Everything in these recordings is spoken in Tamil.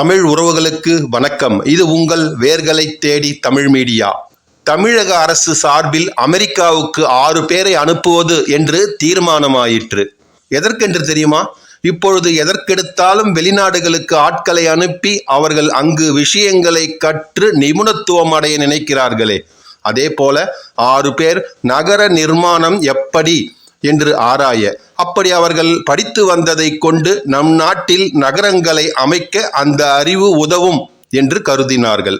தமிழ் உறவுகளுக்கு வணக்கம். இது உங்கள் வேர்களை தேடி தமிழ் மீடியா. தமிழக அரசு சார்பில் அமெரிக்காவுக்கு ஆறு பேரை அனுப்புவது என்று தீர்மானமாயிற்று. எதற்கென்று தெரியுமா? இப்பொழுது எதற்கெடுத்தாலும் வெளிநாடுகளுக்கு ஆட்களை அனுப்பி அவர்கள் அங்கு விஷயங்களை கற்று நிபுணத்துவம் அடைய நினைக்கிறார்களே. அதே போல ஆறு பேர் நகர நிர்மாணம் எப்படி? என்று ஆராய. அப்படி அவர்கள் படித்து வந்ததை கொண்டு நம் நாட்டில் நகரங்களை அமைக்க அந்த அறிவு உதவும் என்று கருதினார்கள்.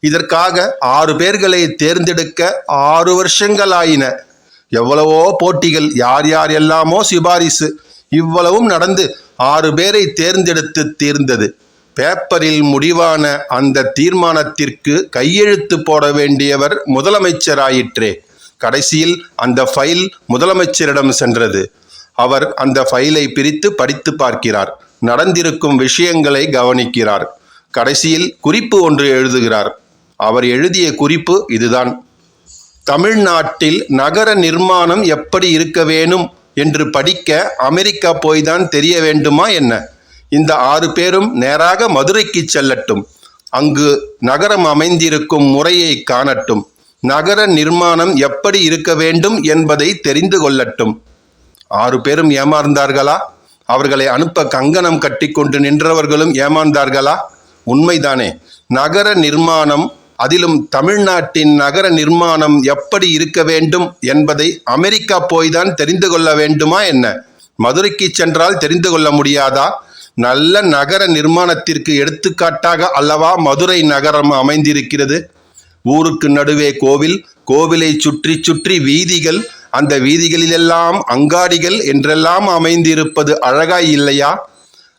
இதற்காக ஆறு பேர்களை தேர்ந்தெடுக்க ஆறு வருஷங்களாயின. எவ்வளவோ போட்டிகள் யார் யார் எல்லாமோ சிபாரிசு. இவ்வளவும் நடந்து ஆறு பேரை தேர்ந்தெடுத்து தீர்ந்தது. பேப்பரில் முடிவான அந்த தீர்மானத்திற்கு கையெழுத்து போட வேண்டியவர் முதலமைச்சராயிற்றே. கடைசியில் அந்த ஃபைல் முதலமைச்சரிடம் சென்றது. அவர் அந்த ஃபைலை பிரித்து படித்து பார்க்கிறார். நடந்திருக்கும் விஷயங்களை கவனிக்கிறார். கடைசியில் குறிப்பு ஒன்று எழுதுகிறார். அவர் எழுதிய குறிப்பு இதுதான். தமிழ்நாட்டில் நகர நிர்மாணம் எப்படி இருக்க வேணும் என்று படிக்க அமெரிக்கா போய்தான் தெரிய வேண்டுமா என்ன? இந்த ஆறு பேரும் நேராக மதுரைக்கு செல்லட்டும். அங்கு நகரம் அமைந்திருக்கும் முறையை காணட்டும். நகர நிர்மாணம் எப்படி இருக்க வேண்டும் என்பதை தெரிந்து கொள்ளட்டும். ஆறு பேரும் ஏமாந்தார்களா? அவர்களை அனுப்ப கங்கணம் கட்டிக்கொண்டு நின்றவர்களும் ஏமாந்தார்களா? உண்மைதானே. நகர நிர்மாணம் அதிலும் தமிழ்நாட்டின் நகர நிர்மாணம் எப்படி இருக்க வேண்டும் என்பதை அமெரிக்கா போய்தான் தெரிந்து கொள்ள வேண்டுமா என்ன? மதுரைக்கு சென்றால் தெரிந்து கொள்ள முடியாதா? நல்ல நகர நிர்மாணத்திற்கு எடுத்துக்காட்டாக அல்லவா மதுரை நகரம் அமைந்திருக்கிறது? ஊருக்கு நடுவே கோவில் கோவிலை சுற்றி சுற்றி வீதிகள் அந்த வீதிகளிலெல்லாம் அங்காடிகள் என்றெல்லாம் அமைந்திருப்பது அழகாய் இல்லையா?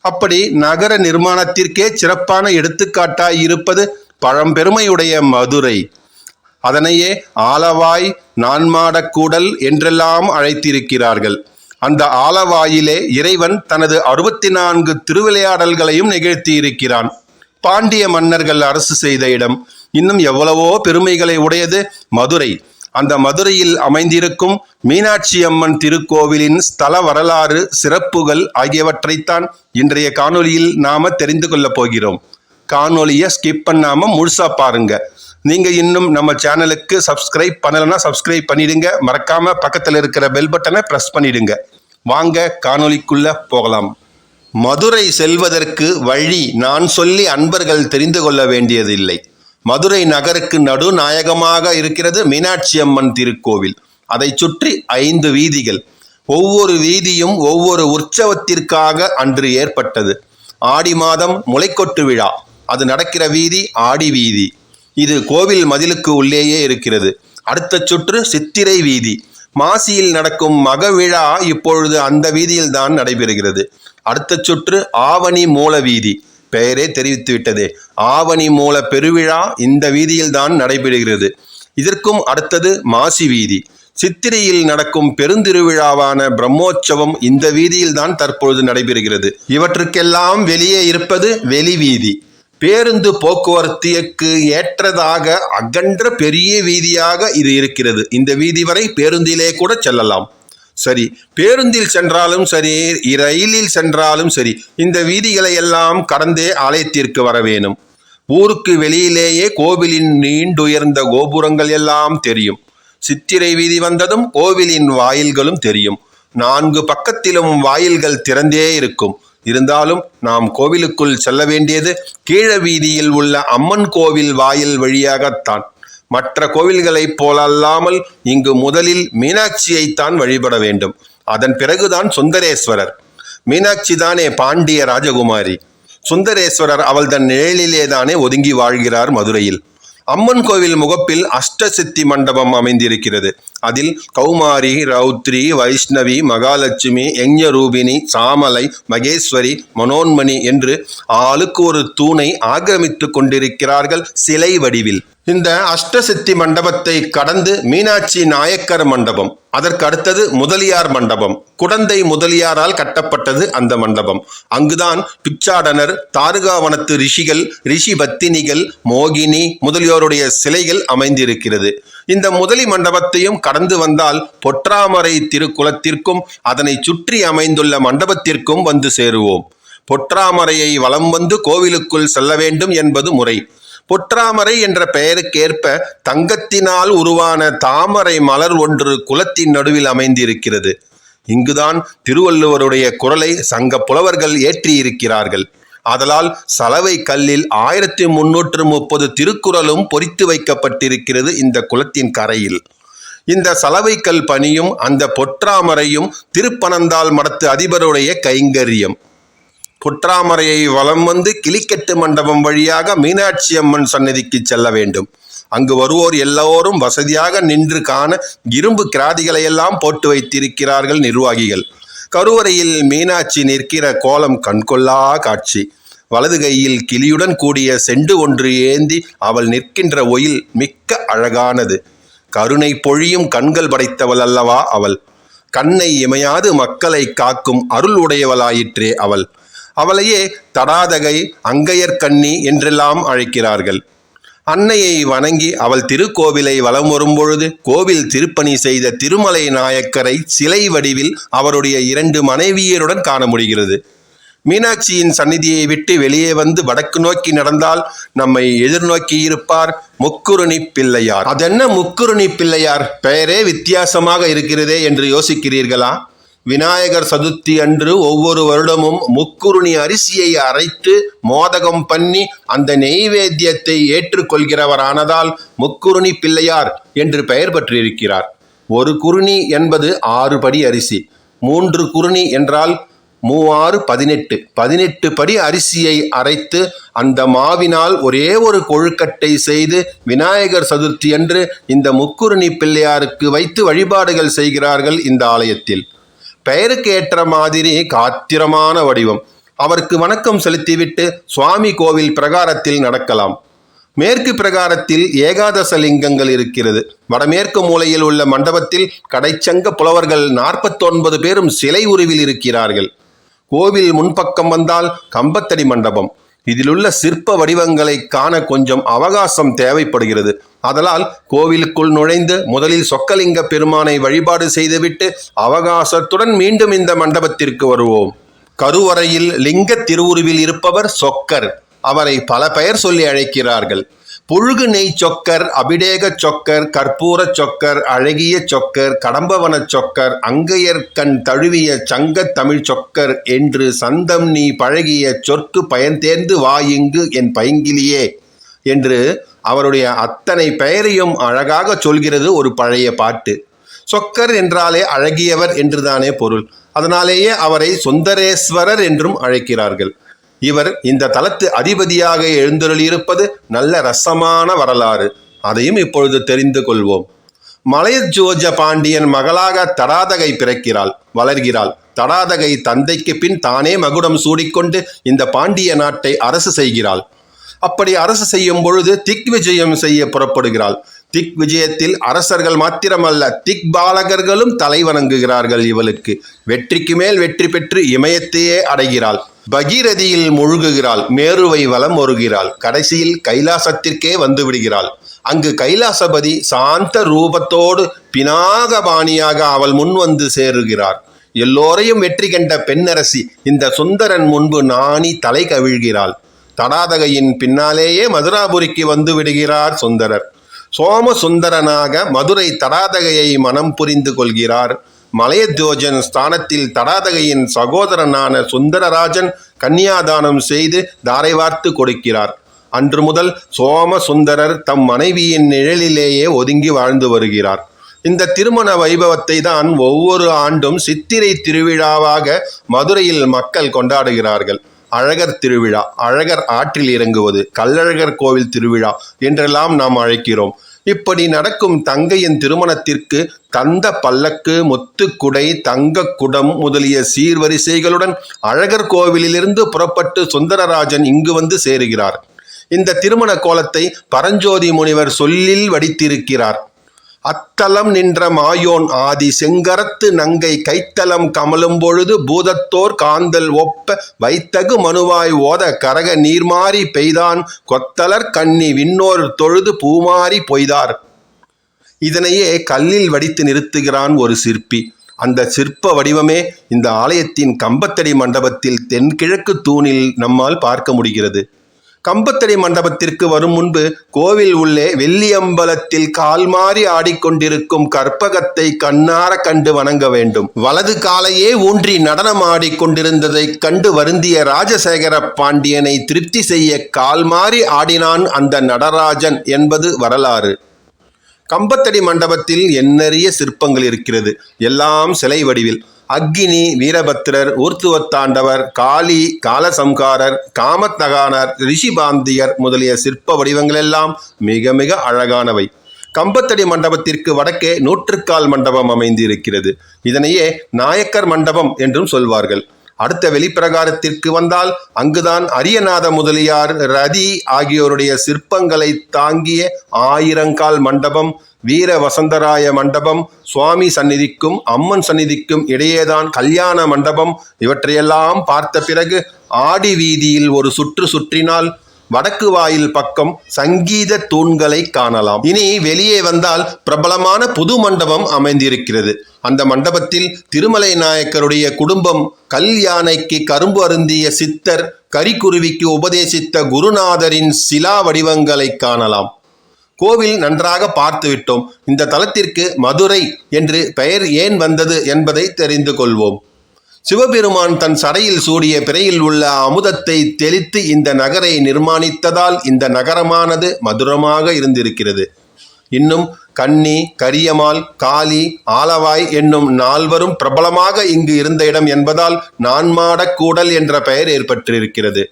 அப்படி நகர நிர்மாணத்திற்கே சிறப்பான எடுத்துக்காட்டாய் இருப்பது பழம்பெருமையுடைய மதுரை. அதனையே ஆலவாய் நான்மாடக்கூடல் என்றெல்லாம் அழைத்திருக்கிறார்கள். அந்த ஆலவாயிலே இறைவன் தனது அறுபத்தி நான்கு திருவிளையாடல்களையும் நிகழ்த்தியிருக்கிறான். பாண்டிய மன்னர்கள் அரசு செய்த இடம். இன்னும் எவ்வளவோ பெருமைகளை உடையது மதுரை. அந்த மதுரையில் அமைந்திருக்கும் மீனாட்சி அம்மன் திருக்கோவிலின் ஸ்தல வரலாறு சிறப்புகள் ஆகியவற்றைத்தான் இன்றைய காணொலியில் நாம தெரிந்து கொள்ளப் போகிறோம். காணொலியை ஸ்கிப் பண்ணாம முழுசா பாருங்க. நீங்க இன்னும் நம்ம சேனலுக்கு சப்ஸ்கிரைப் பண்ணலைன்னா சப்ஸ்கிரைப் பண்ணிடுங்க. மறக்காம பக்கத்தில் இருக்கிற பெல் பட்டனை ப்ரெஸ் பண்ணிடுங்க. வாங்க காணொலிக்குள்ள போகலாம். மதுரை செல்வதற்கு வழி நான் சொல்லி அன்பர்கள் தெரிந்து கொள்ள வேண்டியதில்லை. மதுரை நகருக்கு நடுநாயகமாக இருக்கிறது மீனாட்சி அம்மன் திருக்கோவில். அதை சுற்றி ஐந்து வீதிகள். ஒவ்வொரு வீதியும் ஒவ்வொரு உற்சவத்திற்காக அன்று ஏற்பட்டது. ஆடி மாதம் முளைக்கொட்டு விழா. அது நடக்கிற வீதி ஆடி வீதி. இது கோவில் மதிலுக்கு உள்ளேயே இருக்கிறது. அடுத்த சுற்று சித்திரை வீதி. மாசியில் நடக்கும் மக விழா இப்பொழுது அந்த வீதியில் தான் நடைபெறுகிறது. அடுத்த சுற்று ஆவணி மூல வீதி. பெயரே தெரிவித்துவிட்டது. ஆவணி மூல பெருவிழா இந்த வீதியில்தான் நடைபெறுகிறது. இதற்கும் அடுத்தது மாசி வீதி. சித்திரையில் நடக்கும் பெருந்திருவிழாவான பிரம்மோற்சவம் இந்த வீதியில்தான் தற்பொழுது நடைபெறுகிறது. இவற்றுக்கெல்லாம் வெளியே இருப்பது வெளி வீதி. பேருந்து போக்குவரத்துக்கு ஏற்றதாக அகன்ற பெரிய வீதியாக இது இருக்கிறது. இந்த வீதி வரை பேருந்திலே கூட செல்லலாம். சரி பேருந்தில் சென்றாலும் சரி ரயிலில் சென்றாலும் சரி இந்த வீதிகளை எல்லாம் கடந்தே ஆலயத்திற்கு வர வேணும் ஊருக்கு வெளியிலேயே கோவிலின் நீண்டுயர்ந்த கோபுரங்கள் எல்லாம் தெரியும். சித்திரை வீதி வந்ததும் கோவிலின் வாயில்களும் தெரியும். நான்கு பக்கத்திலும் வாயில்கள் திறந்தே இருக்கும். இருந்தாலும் நாம் கோவிலுக்குள் செல்ல வேண்டியது கீழ வீதியில் உள்ள அம்மன் கோவில் வாயில் வழியாகத்தான். மற்ற கோவில்களைப் போலல்லாமல் இங்கு முதலில் மீனாட்சியைத்தான் வழிபட வேண்டும். அதன் பிறகுதான் சுந்தரேஸ்வரர். மீனாட்சி தானே பாண்டிய ராஜகுமாரி. சுந்தரேஸ்வரர் அவள் தன் நிழலிலே தானே ஒதுங்கி வாழ்கிறார் மதுரையில். அம்மன் கோவில் முகப்பில் அஷ்டசித்தி மண்டபம் அமைந்திருக்கிறது. அதில் கௌமாரி ரௌத்ரி வைஷ்ணவி மகாலட்சுமி யஞ்சரூபிணி சாமலை மகேஸ்வரி மனோன்மணி என்று ஆளுக்கு ஒரு தூணை ஆக்கிரமித்து கொண்டிருக்கிறார்கள் சிலை வடிவில். இந்த அஷ்டசித்தி மண்டபத்தை கடந்து மீனாட்சி நாயக்கர் மண்டபம் அதற்கு அடுத்தது முதலியார் மண்டபம் குடந்தை முதலியாரால் கட்டப்பட்டது அந்த மண்டபம். அங்குதான் பிச்சாடனர் தாருகாவனத்து ரிஷிகள் ரிஷி பத்தினிகள் மோகினி முதலியோருடைய சிலைகள் அமைந்திருக்கிறது. இந்த முதலி மண்டபத்தையும் கடந்து வந்தால் பொற்றாமரை திருக்குளத்திற்கும் அதனை சுற்றி அமைந்துள்ள மண்டபத்திற்கும் வந்து சேருவோம். பொற்றாமரையை வலம் வந்து கோவிலுக்குள் செல்ல வேண்டும் என்பது முறை. பொற்றாமரை என்ற பெயருக்கேற்ப தங்கத்தினால் உருவான தாமரை மலர் ஒன்று குலத்தின் நடுவில் அமைந்திருக்கிறது. இங்குதான் திருவள்ளுவருடைய குரலை சங்க புலவர்கள் ஏற்றியிருக்கிறார்கள். ஆதலால் சலவை கல்லில் ஆயிரத்தி முன்னூற்று முப்பது திருக்குறளும் பொறித்து வைக்கப்பட்டிருக்கிறது இந்த குளத்தின் கரையில். இந்த சலவைக்கல் பணியும் அந்த பொற்றாமரையும் திருப்பனந்தாள் மடத்து அதிபருடைய கைங்கரியம். பொற்றாமரையை வலம் வந்து கிளிக்கட்டு மண்டபம் வழியாக மீனாட்சி அம்மன் சன்னதிக்கு செல்ல வேண்டும். அங்கு வருவோர் எல்லோரும் வசதியாக நின்று காண இரும்பு கிராதிகளை எல்லாம் போட்டு வைத்திருக்கிறார்கள் நிர்வாகிகள். கருவறையில் மீனாட்சி நிற்கிற கோலம் கண்கொள்ளா காட்சி. வலது கையில் கிளியுடன் கூடிய செண்டு ஒன்று ஏந்தி அவள் நிற்கின்ற ஒயில் மிக்க அழகானது. கருணை பொழியும் கண்கள் படைத்தவள் அல்லவா அவள்? கண்ணை இமையாது மக்களை காக்கும் அருள் உடையவளாயிற்றே அவள். அவளையே தடாதகை அங்கையர்கண்ணி என்றெல்லாம் அழைக்கிறார்கள். அன்னையை வணங்கி அவள் திருக்கோவிலை வலம் வரும்பொழுது கோவில் திருப்பணி செய்த திருமலை நாயக்கரை சிலை வடிவில் அவருடைய இரண்டு மனைவியருடன் காண முடிகிறது. மீனாட்சியின் சந்நிதியை விட்டு வெளியே வந்து வடக்கு நோக்கி நடந்தால் நம்மை எதிர்நோக்கி இருப்பார் முக்குருணி பிள்ளையார். அதென்ன முக்குருணி பிள்ளையார்? பெயரே வித்தியாசமாக இருக்கிறதே என்று யோசிக்கிறீர்களா? விநாயகர் சதுர்த்தி அன்று ஒவ்வொரு வருடமும் முக்குருணி அரிசியை அரைத்து மோதகம் பண்ணி அந்த நெய்வேத்தியத்தை ஏற்றுக்கொள்கிறவரானதால் முக்குருணி பிள்ளையார் என்று பெயர் பெற்றிருக்கிறார். ஒரு குருணி என்பது ஆறு படி அரிசி. மூன்று குருணி என்றால் மூவாறு பதினெட்டு. பதினெட்டு படி அரிசியை அரைத்து அந்த மாவினால் ஒரே ஒரு கொழுக்கட்டை செய்து விநாயகர் சதுர்த்தி அன்று இந்த முக்குருணி பிள்ளையாருக்கு வைத்து வழிபாடுகள் செய்கிறார்கள் இந்த ஆலயத்தில். பெயருக்கு ஏற்ற மாதிரி காத்திரமான வடிவம். அவருக்கு வணக்கம் செலுத்திவிட்டு சுவாமி கோவில் பிரகாரத்தில் நடக்கலாம். மேற்கு பிரகாரத்தில் ஏகாதச லிங்கங்கள் இருக்கிறது. வடமேற்கு மூலையில் உள்ள மண்டபத்தில் கடைச்சங்க புலவர்கள் நாற்பத்தொன்பது பேரும் சிலை உருவில் இருக்கிறார்கள். கோவில் முன்பக்கம் வந்தால் கம்பத்தடி மண்டபம். இதிலுள்ள சிற்ப வடிவங்களை காண கொஞ்சம் அவகாசம் தேவைப்படுகிறது. அதனால் கோவிலுக்குள் நுழைந்து முதலில் சொக்கலிங்க பெருமானை வழிபாடு செய்துவிட்டு அவகாசத்துடன் மீண்டும் இந்த மண்டபத்திற்கு வருவோம். கருவறையில் லிங்க திருவுருவில் இருப்பவர் சொக்கர். அவரை பல பெயர் சொல்லி அழைக்கிறார்கள். புழுகு நெய் சொக்கர் அபிடேக சொக்கர் கற்பூர சொக்கர் அழகிய சொக்கர் கடம்பவன சொக்கர் அங்கையர்கண் தழுவிய சங்கத் தமிழ் சொக்கர் என்று சந்தம் நீ பழகிய சொற்கு பயன்தேர்ந்து வா இங்கு என் பைங்கிலியே என்று அவருடைய அத்தனை பெயரையும் அழகாக சொல்கிறது ஒரு பழைய பாட்டு. சொக்கர் என்றாலே அழகியவர் என்றுதானே பொருள். அதனாலேயே அவரை சுந்தரேஸ்வரர் என்றும் அழைக்கிறார்கள். இவர் இந்த தலத்து அதிபதியாக எழுந்தருளியிருப்பது நல்ல ரசமான வரலாறு. அதையும் இப்பொழுது தெரிந்து கொள்வோம். மலையஜோஜ பாண்டியன் மகளாக தடாதகை பிறக்கிறாள் வளர்கிறாள். தடாதகை தந்தைக்கு பின் தானே மகுடம் சூடிக்கொண்டு இந்த பாண்டிய நாட்டை அரசு செய்கிறாள். அப்படி அரசு செய்யும் பொழுது திக் விஜயம் செய்ய புறப்படுகிறாள். திக் விஜயத்தில் அரசர்கள் மாத்திரமல்ல திக் பாலகர்களும் தலைவணங்குகிறார்கள் இவளுக்கு. வெற்றிக்கு மேல் வெற்றி பெற்று இமயத்தையே அடைகிறாள். பகீரதியில் முழுகுகிறாள் மேருவை வலம் வருகிறாள் கடைசியில் கைலாசத்திற்கே வந்து விடுகிறாள். அங்கு கைலாசபதி சாந்த ரூபத்தோடு பினாகபாணியாக அவள் முன் வந்து சேருகிறார். எல்லோரையும் வெற்றி கண்ட பெண்ணரசி இந்த சுந்தரன் முன்பு நாணி தலை கவிழ்கிறாள். தடாதகையின் பின்னாலேயே மதுராபுரிக்கு வந்து விடுகிறார் சுந்தரர். சோமசுந்தரனாக மதுரை தடாதகையை மனம் புரிந்து கொள்கிறார். மலையத்யோஜன் ஸ்தானத்தில் தடாதகையின் சகோதரனான சுந்தரராஜன் கன்னியாதானம் செய்து தாரை வார்த்து கொடுக்கிறார். அன்று முதல் சோமசுந்தரர் தம் மனைவியின் நிழலிலேயே ஒதுங்கி வாழ்ந்து வருகிறார். இந்த திருமண வைபவத்தை தான் ஒவ்வொரு ஆண்டும் சித்திரை திருவிழாவாக மதுரையில் மக்கள் கொண்டாடுகிறார்கள். அழகர் திருவிழா அழகர் ஆற்றில் இறங்குவது கள்ளழகர் கோவில் திருவிழா என்றெல்லாம் நாம் அழைக்கிறோம். இப்படி நடக்கும் தங்கையின் திருமணத்திற்கு தந்த பல்லக்கு முத்துக்குடை தங்க குடம் முதலிய சீர்வரிசைகளுடன் அழகர் கோவிலிலிருந்து புறப்பட்டு சுந்தரராஜன் இங்கு வந்து சேருகிறார். இந்த திருமண கோலத்தை பரஞ்சோதி முனிவர் சொல்லில் வடித்திருக்கிறார். அத்தலம் நின்ற மாயோன் ஆதி செங்கரத்து நங்கை கைத்தலம் கமலும் பொழுது பூதத்தோர் காந்தல் ஒப்ப வைத்தகு மனுவாய் ஓத கரக நீர்மாறி பெய்தான் கொத்தலர் கண்ணி விண்ணோர் தொழுது பூமாறி பொய்தார். இதனையே கல்லில் வடித்து நிறுத்துகிறான் ஒரு சிற்பி. அந்த சிற்ப வடிவமே இந்த ஆலயத்தின் கம்பத்தடி மண்டபத்தில் தென்கிழக்கு தூணில் நம்மால் பார்க்க முடிகிறது. கம்பத்தடி மண்டபத்திற்கு வரும் முன்பு கோவில் உள்ளே வெள்ளியம்பலத்தில் கால் மாறி ஆடிக்கொண்டிருக்கும் கற்பகத்தை கண்ணார கண்டு வணங்க வேண்டும். வலது காலையே ஊன்றி நடனம் கொண்டிருந்ததைக் கண்டு வருந்திய ராஜசேகர பாண்டியனை திருப்தி செய்ய கால் மாறி ஆடினான் அந்த நடராஜன் என்பது வரலாறு. கம்பத்தடி மண்டபத்தில் எண்ணறிய சிற்பங்கள் இருக்கிறது. எல்லாம் சிலை வடிவில். அக்கினி வீரபத்திரர் ஊர்த்துவத்தாண்டவர் காளி காலசம்காரர் காமத்தகானர் ரிஷிபாந்தியர் முதலிய சிற்ப வடிவங்களெல்லாம் மிக மிக அழகானவை. கம்பத்தடி மண்டபத்திற்கு வடக்கே நூற்றுக்கால் மண்டபம் அமைந்திருக்கிறது. இதனையே நாயக்கர் மண்டபம் என்றும் சொல்வார்கள். அடுத்த வெளிப்பிரகாரத்திற்கு வந்தால் அங்குதான் அரியநாத முதலியார் ரதி ஆகியோருடைய சிற்பங்களை தாங்கிய ஆயிரங்கால் மண்டபம் வீர வசந்தராய மண்டபம் சுவாமி சந்நிதிக்கும் அம்மன் சந்நிதிக்கும் இடையேதான் கல்யாண மண்டபம். இவற்றையெல்லாம் பார்த்த பிறகு ஆடி வீதியில் ஒரு சுற்று சுற்றினால் வடக்கு வாயில் பக்கம் சங்கீத தூண்களை காணலாம். இனி வெளியே வந்தால் பிரபலமான புது மண்டபம் அமைந்திருக்கிறது. அந்த மண்டபத்தில் திருமலை நாயக்கருடைய குடும்பம் கல் யானைக்கு கரும்பு அருந்திய சித்தர் கரிக்குருவிக்கு உபதேசித்த குருநாதரின் சிலா வடிவங்களை காணலாம். கோவில் நன்றாக பார்த்துவிட்டோம் இந்த தலத்திற்கு மதுரை என்று பெயர் ஏன் வந்தது என்பதை தெரிந்து கொள்வோம். சிவபெருமான் தன் சடையில் சூடிய பிறையில் உள்ள அமுதத்தை தெளித்து இந்த நகரை நிர்மாணித்ததால் இந்த நகரமானது மதுரமாக இருந்திருக்கிறது. இன்னும் கன்னி கரியமால் காளி ஆலவாய் என்னும் நால்வரும் பிரபலமாக இங்கு இருந்த இடம் என்பதால் நான்மாடக் கூடல் என்ற பெயர் ஏற்பட்டிருக்கிறது.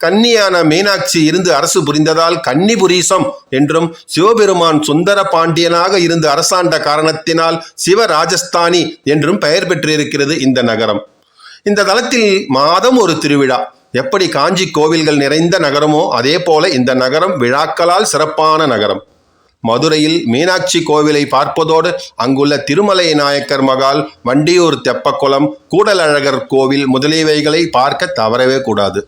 கன்னியான மீனாட்சி இருந்து அரசு புரிந்ததால் கன்னிபுரீசம் என்றும் சிவபெருமான் சுந்தர பாண்டியனாக இருந்து அரசாண்ட காரணத்தினால் சிவ ராஜஸ்தானி என்றும் பெயர் பெற்றிருக்கிறது இந்த நகரம். இந்த தளத்தில் மாதம் ஒரு திருவிழா. எப்படி காஞ்சி கோவில்கள் நிறைந்த நகரமோ அதே போல இந்த நகரம் விழாக்களால் சிறப்பான நகரம். மதுரையில் மீனாட்சி கோவிலை பார்ப்பதோடு அங்குள்ள திருமலை நாயக்கர் மகால் வண்டியூர் தெப்பக்குளம் கூடலழகர் கோவில் முதலியவைகளை பார்க்க தவறவே கூடாது.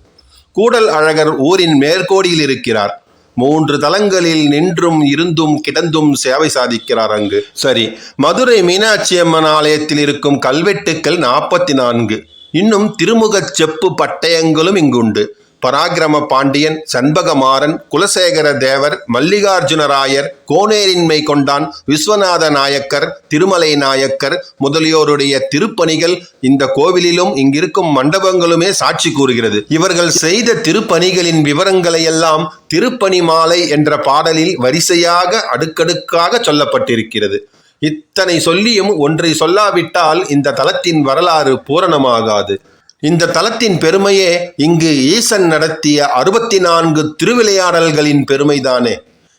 கூடல் அழகர் ஊரின் மேற்கோடியில் இருக்கிறார். மூன்று தலங்களில் நின்றும் இருந்தும் கிடந்தும் சேவை சாதிக்கிறார் அங்கு. சரி மதுரை மீனாட்சி அம்மன் ஆலயத்தில் இருக்கும் கல்வெட்டுக்கள் நாற்பத்தி நான்கு. இன்னும் திருமுகச் செப்பு பட்டயங்களும் இங்குண்டு. பராக்கிரம பாண்டியன் சண்பகமாறன் குலசேகர தேவர் மல்லிகார்ஜுனராயர் கோனேரின்மை கொண்டான் விஸ்வநாத நாயக்கர் திருமலை நாயக்கர் முதலியோருடைய திருப்பணிகள் இந்த கோவிலிலும் இங்கிருக்கும் மண்டபங்களுமே சாட்சி கூறுகிறது. இவர்கள் செய்த திருப்பணிகளின் விவரங்களை எல்லாம் திருப்பணி மாலை என்ற பாடலில் வரிசையாக அடுக்கடுக்காக சொல்லப்பட்டிருக்கிறது. இத்தனை சொல்லியும் ஒன்றை சொல்லாவிட்டால் இந்த தலத்தின் வரலாறு பூரணமாகாது. இந்த தலத்தின் பெருமையே இங்கு ஈசன் நடத்திய அறுபத்தி நான்கு திருவிளையாடல்களின் பெருமைதானே.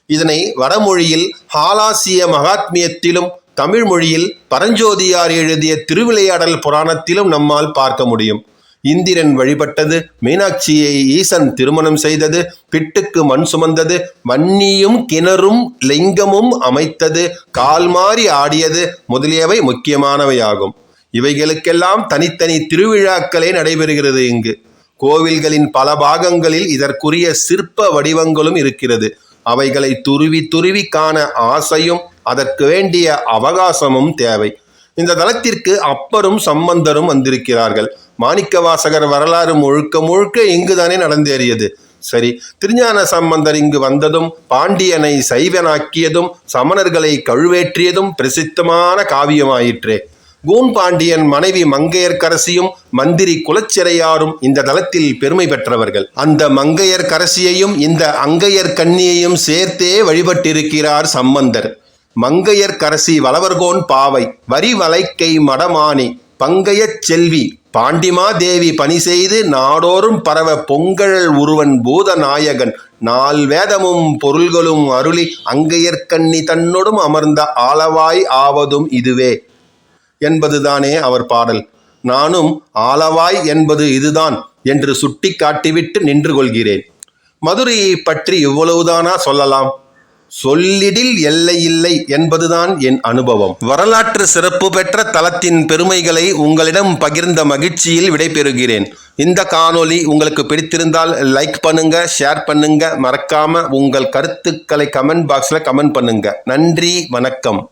இதனை வடமொழியில் ஹாலாசிய மகாத்மியத்திலும் தமிழ் மொழியில் பரஞ்சோதியார் எழுதிய திருவிளையாடல் புராணத்திலும் நம்மால் பார்க்க முடியும். இந்திரன் வழிபட்டது மீனாட்சியை ஈசன் திருமணம் செய்தது பிட்டுக்கு மண் சுமந்தது வன்னியும் கிணறும் லிங்கமும் அமைத்தது கால் மாறி ஆடியது முதலியவை முக்கியமானவையாகும். இவைகளுக்கெல்லாம் தனித்தனி திருவிழாக்களே நடைபெறுகிறது இங்கு. கோவில்களின் பல பாகங்களில் இதற்குரிய சிற்ப வடிவங்களும் இருக்கிறது. அவைகளை துருவி துருவி காண ஆசையும் அதற்கு வேண்டிய அவகாசமும் தேவை. இந்த தளத்திற்கு அப்பரும் சம்பந்தரும் வந்திருக்கிறார்கள். மாணிக்கவாசகர் வரலாறு முழுக்க முழுக்க இங்குதானே நடந்தேறியது. சரி திருஞான சம்பந்தர் இங்கு வந்ததும் பாண்டியனை சைவனாக்கியதும் சமணர்களை கழுவேற்றியதும் பிரசித்தமான காவியமாயிற்றே. கூன்பாண்டியன் மனைவி மங்கையர்க்கரசியும் மந்திரி குலச்சிறையாரும் இந்த தளத்தில் பெருமை பெற்றவர்கள். அந்த மங்கையர்க்கரசியையும் இந்த அங்கையர் கன்னியையும் சேர்த்தே வழிபட்டிருக்கிறார் சம்பந்தர். மங்கையர்க்கரசி வளவர்கோன் பாவை வரி வலைக்கை மடமானி பங்கையச் செல்வி பாண்டிமாதேவி பணி செய்து நாடோறும் பரவ பொங்கழல் உருவன் பூதநாயகன் நால் வேதமும் பொருள்களும் அருளி அங்கையர்கண்ணி தன்னோடும் அமர்ந்த ஆளவாய் ஆவதும் இதுவே. என்பதுதானே அவர் பாடல். நானும் ஆலவாய் என்பது இதுதான் என்று சுட்டி காட்டிவிட்டு நின்று கொள்கிறேன் மதுரையை பற்றி இவ்வளவுதானா சொல்லலாம்? சொல்லிடில் எல்லையில்லை என்பதுதான் என் அனுபவம். வரலாற்று சிறப்பு பெற்ற தலத்தின் பெருமைகளை உங்களிடம் பகிர்ந்த மகிழ்ச்சியில் விடைபெறுகிறேன். இந்த காணொளி உங்களுக்கு பிடித்திருந்தால் லைக் பண்ணுங்க ஷேர் பண்ணுங்க. மறக்காம உங்கள் கருத்துக்களை கமெண்ட் பாக்ஸில் கமெண்ட் பண்ணுங்க. நன்றி வணக்கம்.